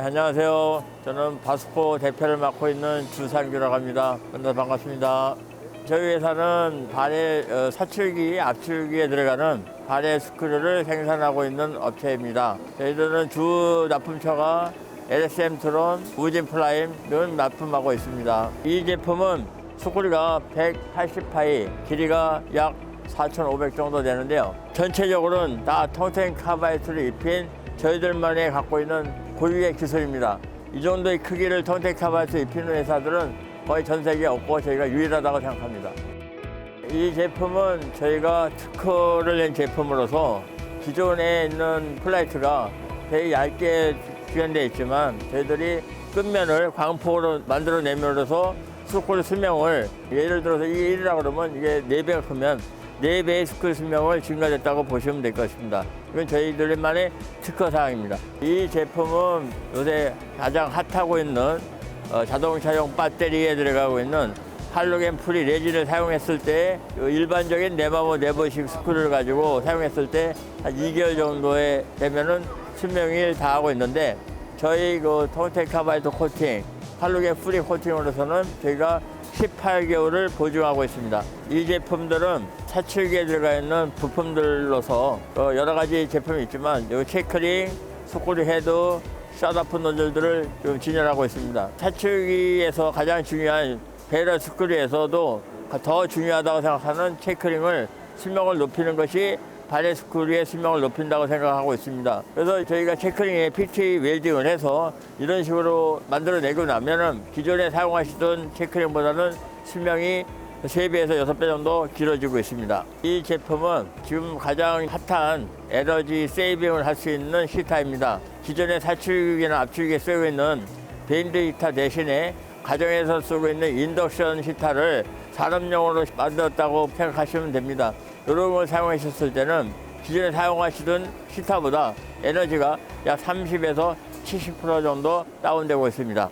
안녕하세요. 저는 바스코 대표를 맡고 있는 주상규라고 합니다. 만나서 반갑습니다. 저희 회사는 발의 어, 사출기, 압출기에 들어가는 발의 스크류를 생산하고 있는 업체입니다. 저희들은 주 납품처가 LSM 트론, 우진 플라임을 납품하고 있습니다. 이 제품은 스크류가 180파이, 길이가 약 4,500 정도 되는데요. 전체적으로는 다 통텐 카바이트를 입힌 저희들만이 갖고 있는 고유의 기술입니다. 이 정도의 크기를 통텐 카바이트 입히는 회사들은 거의 전 세계에 없고 저희가 유일하다고 생각합니다. 이 제품은 저희가 특허를 낸 제품으로서 기존에 있는 플라이트가 되게 얇게 구현되어 있지만 저희들이 끝면을 광폭으로 만들어내면서 스쿨 수명을 예를 들어서 이게 1이라고 그러면 이게 4배가 크면 4배의 스쿨 수명을 증가됐다고 보시면 될 것입니다. 이건 저희들만의 특허 사항입니다. 이 제품은 요새 가장 핫하고 있는 어, 자동차용 배터리에 들어가고 있는 할로겐 프리 레진을 사용했을 때그 일반적인 네마모 네버식 스크류를 가지고 사용했을 때 한 2개월 정도에 되면은 수명이 다하고 있는데 저희 그 통텍 카바이트 코팅 할로겐 프리 코팅으로서는 저희가 18개월을 보증하고 있습니다. 이 제품들은 사출기에 들어가 있는 부품들로서 어, 여러 가지 제품이 있지만 이 체크링, 속꼬리 헤드, 샷아프 노즐들을 좀 진열하고 있습니다. 사출기에서 가장 중요한 베러 스크류에서도 더 중요하다고 생각하는 체크링을 수명을 높이는 것이 발의 스크류의 수명을 높인다고 생각하고 있습니다. 그래서 저희가 체크링에 PT 웰딩을 해서 이런 식으로 만들어내고 나면은 기존에 사용하시던 체크링보다는 수명이 3배에서 6배 정도 길어지고 있습니다. 이 제품은 지금 가장 핫한 에너지 세이빙을 할 수 있는 히타입니다. 기존의 사출기나 압출기에 쓰고 있는 밴드 히타 대신에 가정에서 쓰고 있는 인덕션 히타를 산업용으로 만들었다고 생각하시면 됩니다. 이런 걸 사용하셨을 때는 기존에 사용하시던 히타보다 에너지가 약 30에서 70% 정도 다운되고 있습니다.